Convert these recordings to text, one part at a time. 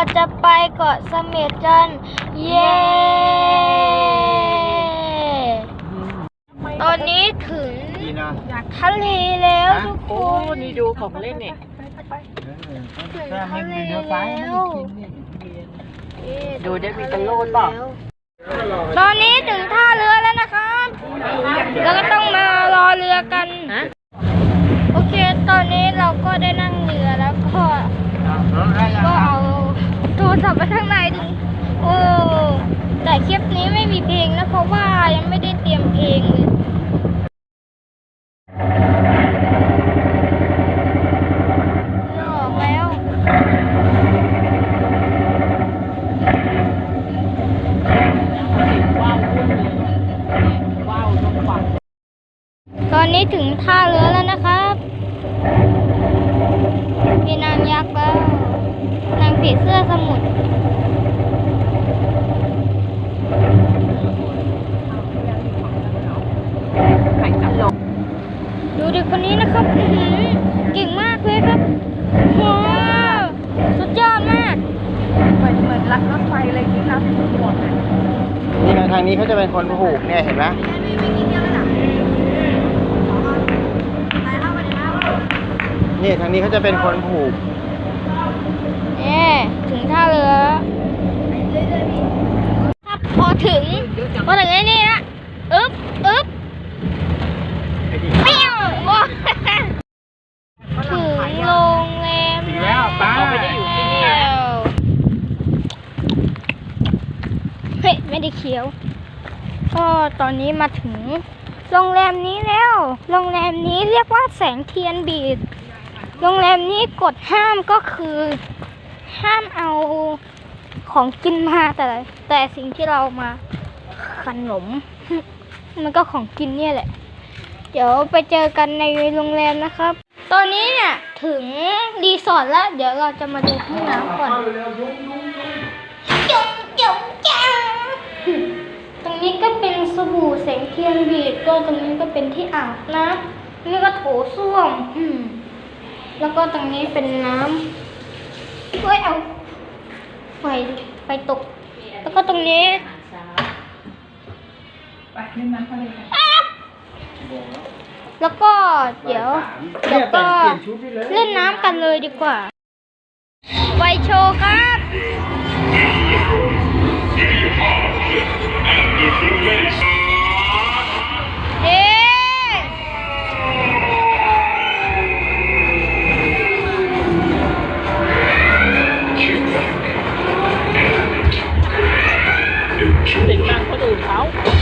เราจะไปเกาะเสม็ดกัน เย้ตอนนี้ถึงดีนะทะเลแล้วฮะทุกคโอ้นนี่ดูของเล่นเนี่ยถึงแค่ทะไม่เลมีเนื้อไฟแล้ไม่วกินนี่เย้ดูได้มีตะโลดเปล่าตอนนี้ถึงท่าเรือแล้วนะครับแล้วก็ต้องมา ถึงท่าเรือแล้วนะครับมีนางยักษ์แล้วนางผีเสื้อสมุทรไข่จับลงดูเด็กคนนี้นะครับอื้อหือเก่งมากเลยครับว้าวสุดยอดมากเหมือนเหมือนรักรถไฟอะไรอย่างนี้ครับหมดเลยนี่ทางทางนี้เขาจะเป็นคนผูกเนี่ยเห็นไหม นี่ทางนี้เขาจะเป็นคนผูกเอ๊ถึงท่าเรือแล้วครับพอถึงพอถึงไอ้นี่ละอึ๊บอึ๊บเปี้ยวโอ้ถึงโรงแรมถึงแล้วป้าเขาไม่ได้อยู่ที่นี่แล้วเฮ้ยไม่ได้เคี้ยว ก็ตอนนี้มาถึงโรงแรมนี้แล้ว โรงแรมนี้เรียกว่าแสงเทียนบีด โรงแรมนี้กฎห้ามก็คือห้ามเอาของกินมาแต่ แต่สิ่งที่เรามาขนม มันก็ของกินเนี่ยแหละ เดี๋ยวไปเจอกันในโรงแรมนะครับ ตอนนี้เนี่ยถึงรีสอร์ทแล้ว เดี๋ยวเราจะมาดูห้องน้ำก่อนจุ๊บจุ๊บจ้าตรงนี้ก็เป็นสบู่แสงเทียนบีดก็ตรงนี้ก็เป็นที่อาบน้ำนี่ก็โถส้วมอืม แล้วก็ตรงนี้เป็นน้ำเฮ้ยเอาไฟไฟตก แล้วก็ตรงนี้ไปเล่นน้ำทะเลกันแล้วก็เดี๋ยวเดี๋ยวก็เปลี่ยนชุดไปเลยเล่นน้ำกันเลยดีกว่าไฟโชว์ครับ ติด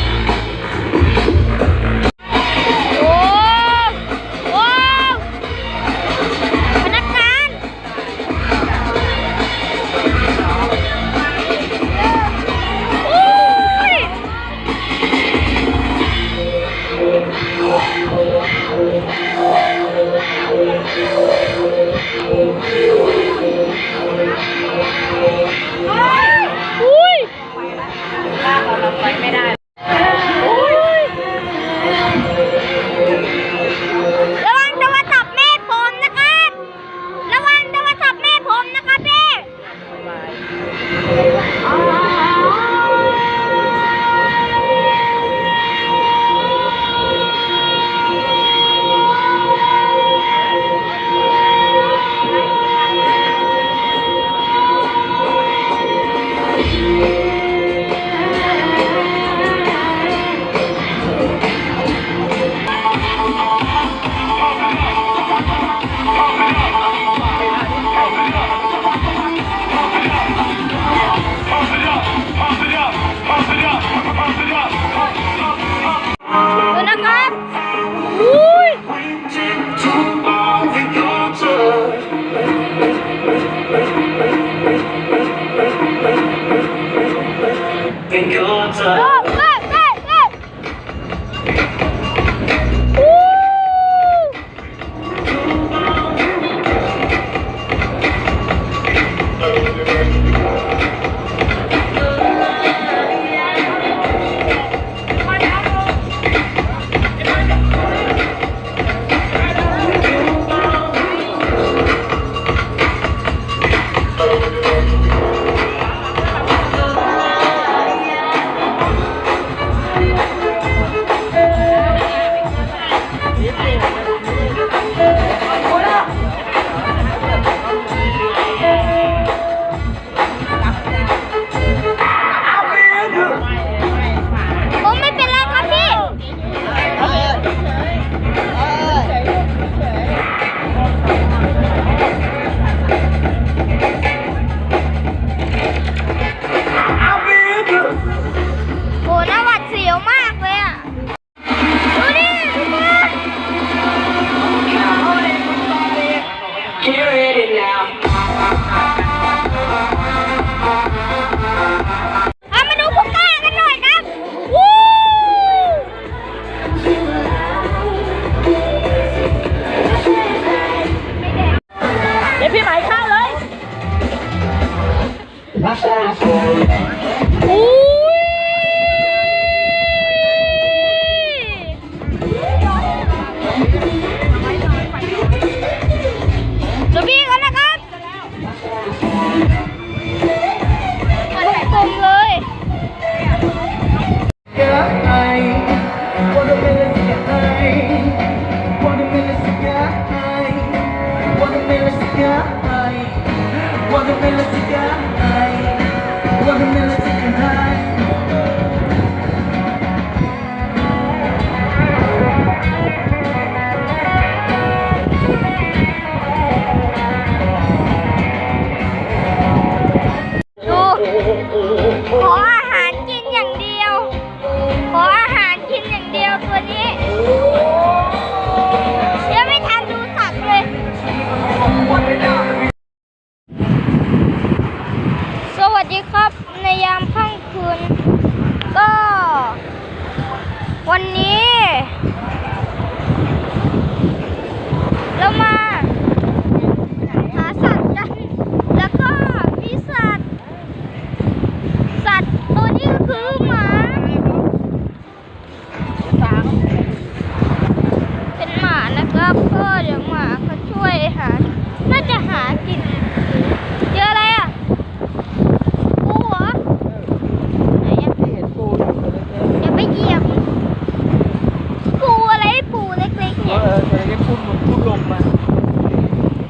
นี่ยพูดพูดลงมา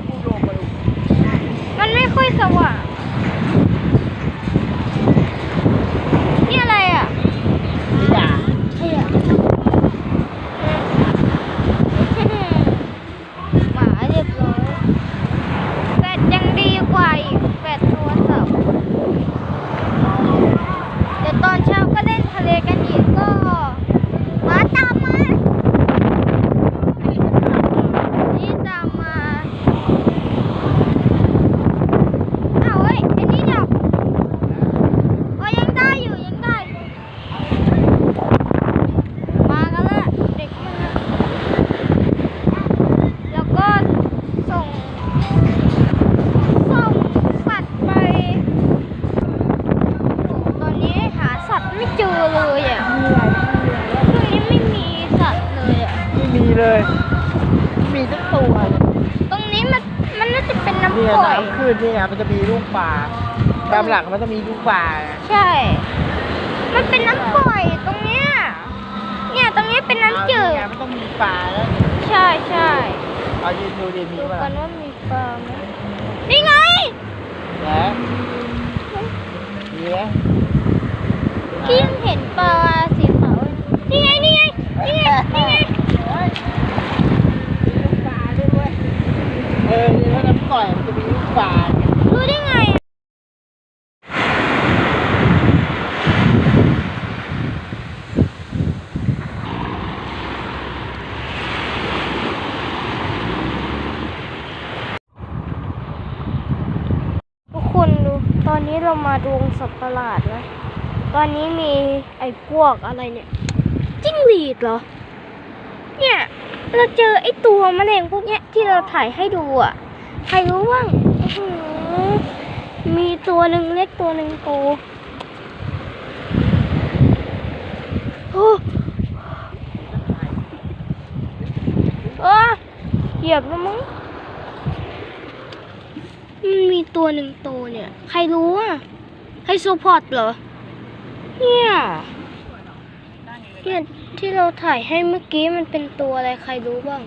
พูดลงไป มันไม่ค่อยสว่าง นี่อะไรอะ ขยะ ขยะหมาเรียบร้อยแบตยังดีกว่าอีกแบตโทรศัพท์เดี๋ยวตอนเช้าก็เล่นทะเลกันอีกก็หมาตามมานี่ตามมาอ้าวเฮ้ยอันนี้ดับอ๋อยังได้อยู่ยังได้อยู่ มากันละเด็กมาแล้วก็ส่ง ส่งสัตว์ไป ตอนนี้หาสัตว์ไม่เจอเลยอะช่วงนี้ไม่มีสัตว์เลยอะ ไม่มีเลย มีทั้งตัวเลย ตรงนี้มันมันน่าจะ เป็นน้ำเนี่ยปล่อยน้ำขึ้นเนี่ยมันจะมีลูกปลาตามหลักมันจะมีลูกปลาใช่ มันเป็นน้ำปล่อยตรงเนี้ยเนี่ยตรงนี้เป็นน้ำจืดเอาเนี่ยมันต้องมีปลาแล้วใช่ใช่เอายืนดูดิมีดูป่ะกันว่ามีปลาไหมนี่ไงนะมีไหมพี่ยังเห็นปลาสีขาวเลยนี่ไง นี่ไง นี่ไง นี่ไง เออนี่ถ้าน้ำปล่อยมันจะมีลูกปลา รู้ได้ไงอะทุกคนดู ตอนนี้ เรามาดูสัตว์ประหลาดนะ ตอนนี้มีไอ้พวกอะไรเนี่ย จิ้งหรีดเหรอ เนี่ย เราเจอไอ้ตัวแมลงพวกเนี้ยที่เราถ่ายให้ดูอะ ใครรู้บ้างมีตัวหนึ่งเล็กตัวหนึ่งโตโอ้อ้เหยียบแล้วมั้ง มันมีตัวหนึ่งโตเนี่ย ใครรู้อะไฮโซพอดเหรอ เนี่ยเนี่ยที่เราถ่ายให้เมื่อกี้มันเป็นตัวอะไรใครรู้บ้าง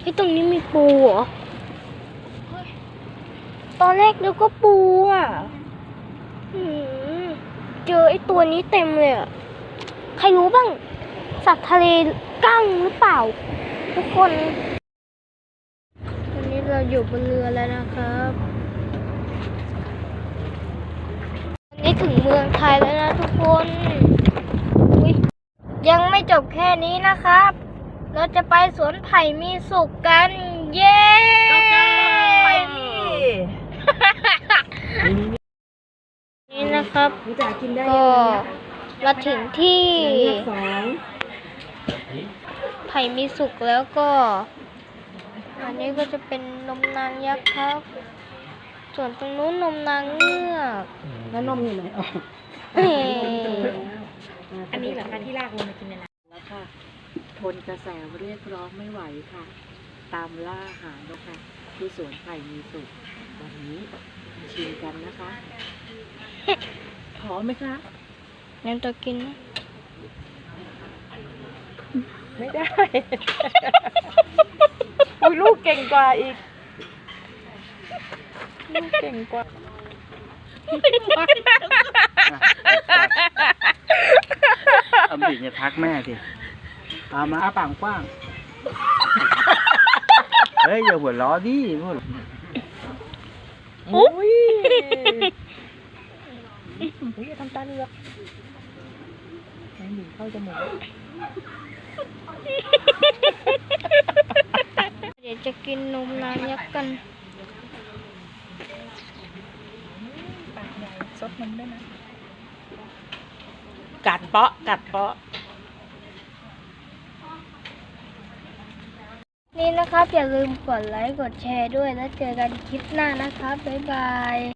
ไอ้ตรงนี้มีปูเหรอ ตอนแรกนึกว่าปูอะเจอไอ้ตัวนี้เต็มเลยอะ ใครรู้บ้าง สัตว์ทะเลกั้งหรือเปล่า ทุกคน วันนี้เราอยู่บนเรือแล้วนะครับวั นนี้ถึงเมืองไทยแล้วนะทุกคนยังไม่จบแค่นี้นะครับ เราจะไปสวนไผ่มีสุกกัน เย้ไปดินี่นะครับรู้จักกินได้ก็มาถึงที่ไผ่มีสุกแล้วก็ อันนี้ก็จะเป็นนมนางยักษ์ครับ ส่วนตรงนู้นนมนางเงือกอืมแล้วนมอยู่ไหนอ๋อเอ้ยอันนี้เหรอคะที่ลากลงมากินในน้ำแล้วค่ะ ทนกระแสเรียกร้องไม่ไหวค่ะ ตามล่าหานกค่ะที่สวนไผ่มีสุขวันนี้มาชิมกันนะคะหอมไหมคะยังจะกินนะไม่ได้ อุ้ยลูกเก่งกว่าอีกลูก เก่งกว่าเอาบิดเนี่ยทักแม่สิเอามาอ้าปากกว้าง เฮ้ย อย่าหัวล้อดิพูดอุ้ยอุ้ยอย่าทำตาเหลือกไหนหนีเข้าจมูกเดี๋ยวจะกินนมน้ำยักษ์กัน ซดมันด้วยนะ กัดเปาะ กัดเปาะ นี่นะครับ อย่าลืมกดไลค์ กดแชร์ด้วย แล้วเจอกันคลิปหน้านะครับ บ๊ายบาย